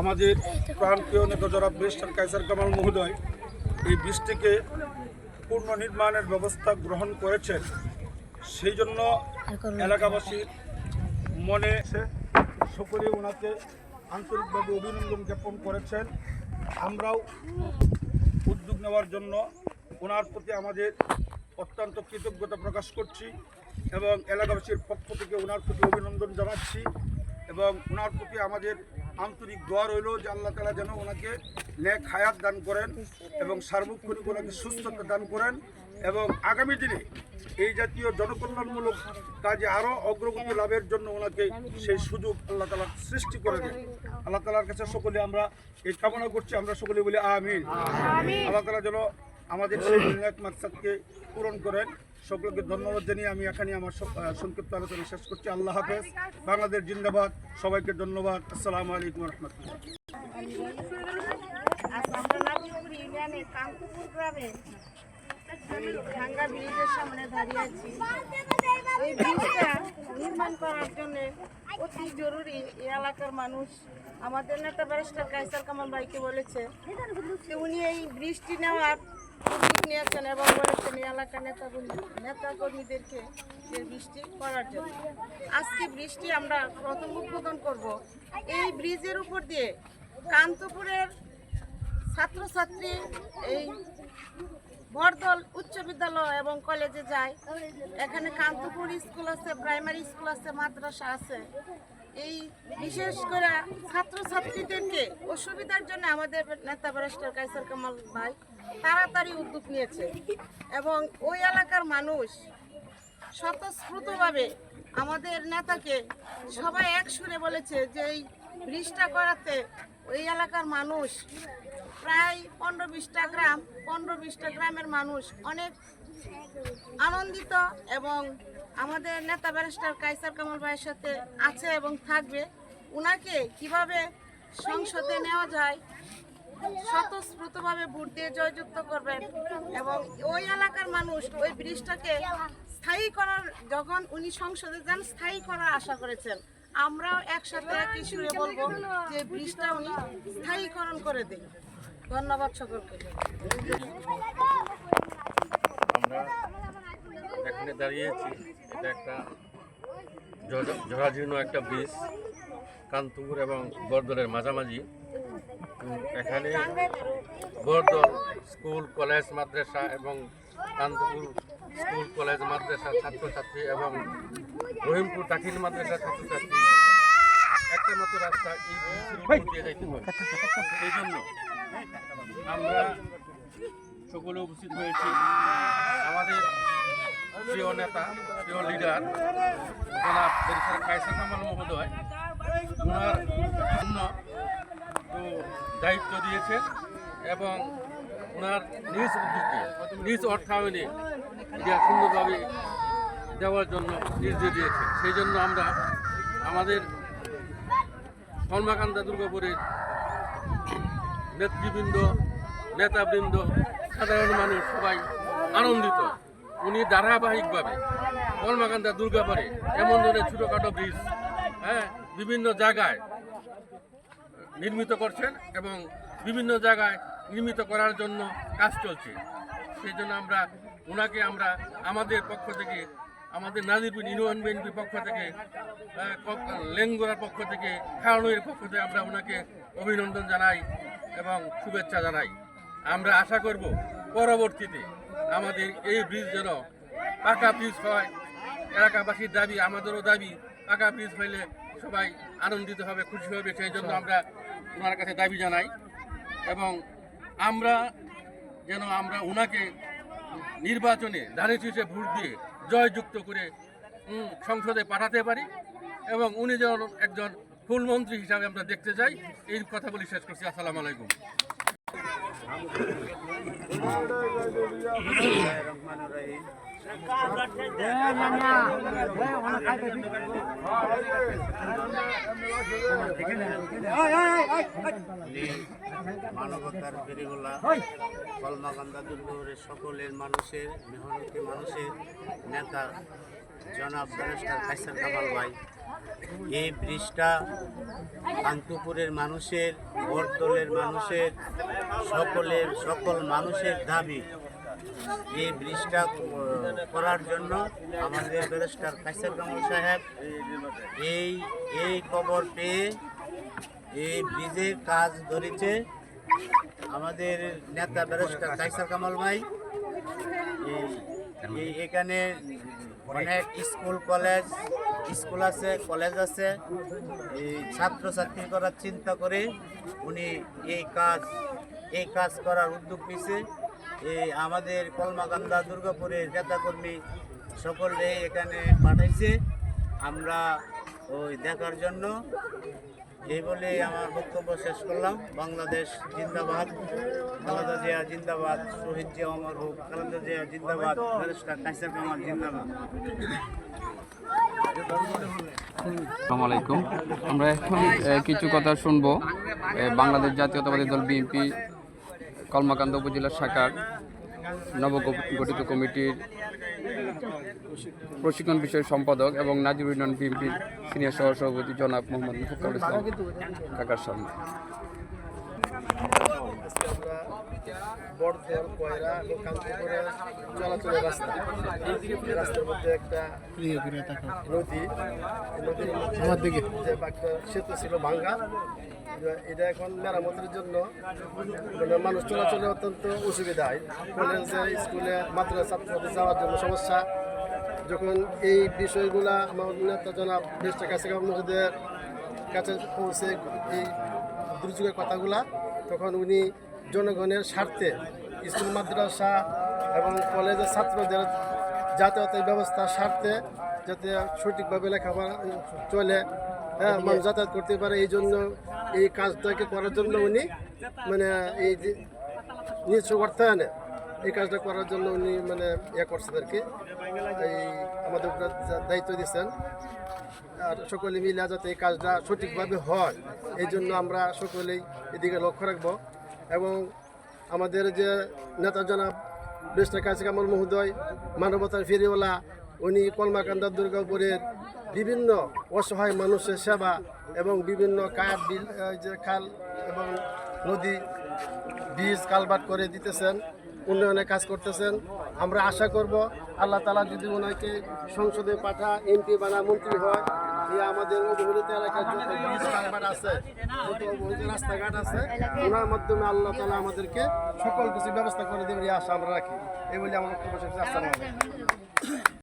আমাদের প্রাণপ্রিয় জনাব ব্যারিস্টার কাইসার কামাল মহোদয় এই বৃষ্টিকে পূর্ণ নির্মাণের ব্যবস্থা গ্রহণ করেছেন, সেই জন্য এলাকাবাসীর মনে সকলে ওনাকে আন্তরিকভাবে অভিনন্দন জ্ঞাপন করেছেন। আমরাও উদ্যোগ নেওয়ার জন্য ওনার প্রতি আমাদের অত্যন্ত কৃতজ্ঞতা প্রকাশ করছি এবং এলাকাবাসীর পক্ষ থেকে ওনার প্রতি অভিনন্দন জানাচ্ছি এবং ওনার প্রতি আমাদের আন্তরিক দোয়া রইল যে আল্লাহ তালা যেন ওনাকে ন্যাক হায়াত দান করেন এবং সার্বক্ষণিক ওনাকে সুস্থতা দান করেন এবং আগামী দিনে এই জাতীয় জনকল্যাণমূলক কাজে আরও অগ্রগতি লাভের জন্য ওনাকে সেই সুযোগ আল্লাহ তালা সৃষ্টি করে দেন। আল্লাহ তালার কাছে সকলে আমরা এই কামনা করছি আমরা সকলে বলি আমিন। আল্লাহ তালা যেন আমাদের সেই মাকসাদকে পূরণ করেন। সকলকে ধন্যবাদ জানিয়ে আমি এখানে আমার সংক্ষিপ্ত আলোচনা শেষ করছি। আল্লাহ হাফেজ। বাংলাদেশ জিন্দাবাদ। সবাইকে ধন্যবাদ। আসসালামু আলাইকুম রহমতুল্লাহ। ইউনিয়নে গ্রামে ব্রিজের সামনে দাঁড়িয়ে আছি এই ব্রিজটা নির্মাণ করার অতি জরুরি এই এলাকার মানুষ আমাদের নেতা কাইসার উনি এই বৃষ্টি নেওয়ার এলাকার বৃষ্টি করার জন্য আজকে বৃষ্টি আমরা প্রথম উদ্বোধন করব এই ব্রিজের উপর দিয়ে কান্তপুরের ছাত্রছাত্রী এই বরদল উচ্চ বিদ্যালয় এবং কলেজে যায় এখানে কান্তপুর স্কুল আছে, প্রাইমারি স্কুল আছে, মাদ্রাসা আছে। এই বিশেষ করে ছাত্রছাত্রীদেরকে অসুবিধার জন্য আমাদের নেতা ব্যারিস্টার কাইসার কামাল ভাই তাড়াতাড়ি উদ্যোগ নিয়েছে এবং ওই এলাকার মানুষ স্বতঃস্ফূর্তভাবে আমাদের নেতাকে সবাই এক সুরে বলেছে যে এই ব্রিজটা করাতে ওই এলাকার মানুষ প্রায় পনেরো বিশটা গ্রাম, পনেরো বিশটা গ্রামের মানুষ অনেক আনন্দিত এবং আমাদের নেতা ব্যারিস্টার কাইসার কামাল ভাইয়ের সাথে আছে এবং থাকবে। উনাকে কীভাবে সংসদে নেওয়া যায়, স্বতঃস্ফূর্তভাবে ভোট দিয়ে জয়যুক্ত করবেন এবং ওই এলাকার মানুষ ওই ব্রিজটাকে স্থায়ী করার, যখন উনি সংসদে যান, স্থায়ী করার আশা করেছেন। আমরাও একসাথে একই বলব যে ব্রিজটা উনি স্থায়ীকরণ করে দিন। ধন্যবাদ আমরা এখানে দাঁড়িয়েছি, এটা একটা জরাজীর্ণ একটা ব্রিজ কান্তপুর এবং বরদলের মাঝামাঝি। এখানে বরদল স্কুল, কলেজ, মাদ্রাসা এবং কান্তপুর স্কুল, কলেজ, মাদ্রাসা ছাত্রছাত্রী এবং রহিমপুর দাখিল মাদ্রাসা ছাত্রছাত্রী। একটা মতো রাস্তা এই জন্য আমরা সকলে উপস্থিত হয়েছি। আমাদের প্রিয় নেতা, প্রিয় লিডার জনাব কায়সার কামাল মহোদয় ওনার জন্য তো দায়িত্ব দিয়েছেন এবং ওনার নিজ উদ্যোগে, নিজ অর্থায়নে সুন্দরভাবে দেওয়ার জন্য নির্দেশ দিয়েছেন। সেই জন্য আমরা আমাদের কর্মাকান্দা দুর্গাপুরের নেতৃবৃন্দ, নেতাবৃন্দ, সাধারণ মানুষ সবাই আনন্দিত। উনি ধারাবাহিকভাবে কলমাকান্দা দুর্গাপুরে এমন ধরনের ছোটোখাটো ব্রিজ হ্যাঁ বিভিন্ন জায়গায় নির্মিত করছেন এবং বিভিন্ন জায়গায় নির্মিত করার জন্য কাজ চলছে। সেই জন্য আমরা ওনাকে আমরা আমাদের পক্ষ থেকে, আমাদের নাজিরপুর ইউনিয়ন বিএনপির পক্ষ থেকে লেঙ্গুরার পক্ষ থেকে খাওয়ানোর পক্ষ থেকে আমরা ওনাকে অভিনন্দন জানাই। এবং শুভেচ্ছা জানাই। আমরা আশা করব পরবর্তীতে আমাদের এই ব্রিজ যেন পাকা ব্রিজ হয়। এলাকাবাসীর দাবি আমাদেরও দাবি পাকা ব্রিজ হইলে সবাই আনন্দিত হবে খুশি হবে সেই জন্য আমরা ওনার কাছে দাবি জানাই। এবং আমরা যেন আমরা ওনাকে নির্বাচনে ধানের শীর্ষে ভোট দিয়ে জয়যুক্ত করে সংসদে পাঠাতে পারি। এবং উনি যেন একজন ফুলমন্ত্রী হিসাবে আমরা দেখতে চাই এই কথা বলি, শেষ করছি। আসসালামু আলাইকুম। মানবতার ফেরিগুলা কলমাকান্দা দুর্গপুরের সকলের মানুষের, মেহনতি মানুষের নেতা জনাব ব্যারিস্টার কাইসার কামাল ভাই। এই ব্রিজটা কান্তপুরের মানুষের, বরদলের মানুষের, সকলের, সকল মানুষের দাবি। এই ব্রিজটা করার জন্য আমাদের ব্যারিস্টার কাইসার কামাল সাহেব এই এই খবর পেয়ে এই ব্রিজের কাজ ধরেছে। আমাদের নেতা ব্যারিস্টার কাইসার কামাল ভাই এখানে অনেক স্কুল, কলেজ স্কুল আছে, কলেজ আছে। এই ছাত্রছাত্রী করার চিন্তা করে উনি এই কাজ এই কাজ করার উদ্যোগ নিয়েছে এই আমাদের কলমাকান্দা দুর্গাপুরের নেতাকর্মী সকলে এখানে পাঠাইছে। আমরা ওই দেখার জন্য এই বলে আমার বক্তব্য শেষ করলাম। বাংলাদেশ জিন্দাবাদ, খালেদা জিয়া জিন্দাবাদ, শহীদ জিয়া অমর হোক, খালেদা জিয়া জিন্দাবাদ জিন্দাবাদ। আসসালামু আলাইকুম। আমরা এখন কিছু কথা শুনব। বাংলাদেশ জাতীয়তাবাদী দল বিএনপি কলমাকান্দ উপজেলা শাখার নবগঠিত কমিটির প্রশিক্ষণ বিষয়ের সম্পাদক এবং ইউনিয়ন বিএনপির সিনিয়র সহসভাপতি জনাব মোহাম্মদ মুফাক্কার ইসলাম কাকার সামনে। বড়দল কয়রা এবং চলাচলের রাস্তা। এই রাস্তার মধ্যে একটা নদী এই নদীর আমার দিকে। যে একটা সেতু ছিল ভাঙ্গা এটা এখন মেরামতের জন্য মানে মানুষ চলাচলে অত্যন্ত অসুবিধা হয় কলেজে স্কুলে মাত্রাসা ছাত্রছাত্রী যাওয়ার জন্য সমস্যা। যখন এই বিষয়গুলা আমার নেতা জনাব দেশটা কাছে মহোদয়ের কাছে পৌঁছে এই দুর্যোগের কথাগুলা তখন উনি জনগণের স্বার্থে স্কুল মাদ্রাসা এবং কলেজের ছাত্রদের যাতায়াতের ব্যবস্থার স্বার্থে যাতে সঠিকভাবে লেখাপড়া চলে হ্যাঁ মানুষ যাতায়াত করতে পারে এই জন্য এই কাজটাকে করার জন্য উনি মানে এই যে নিজ অর্থায়নে এই কাজটা করার জন্য উনি মানে ইয়ে করছেন আর কি এই আমাদের উপরে দায়িত্ব দিয়েছেন। আর সকলে মিলে যাতে এই কাজটা সঠিকভাবে হয় এই জন্য আমরা সকলেই এদিকে লক্ষ্য রাখব। এবং আমাদের যে নেতা জনাব বেস্টার কাছে কামল মহোদয়, মানবতার ফেরিওয়ালা, উনি কলমাকান্দা দুর্গাপুরের বিভিন্ন অসহায় মানুষের সেবা এবং বিভিন্ন কাঠ, বিল যে খাল এবং নদী, বীজ কালবাট করে দিতেছেন, উন্নয়নে কাজ করতেছেন। আমরা আশা করব আল্লাহ তালা যদি ওনাকে সংসদে পাঠা এমপি বানা মন্ত্রী হয় আমাদের অবহেলিত এলাকার যত বীজ আছে যত অবহেলিত রাস্তাঘাট আছে ওনার মাধ্যমে আল্লাহ তালা আমাদেরকে সকল কিছু ব্যবস্থা করে দেবেন এই আশা আমরা রাখি। এই বলে আমার বক্তব্য শেষ। আসসালামু আলাইকুম।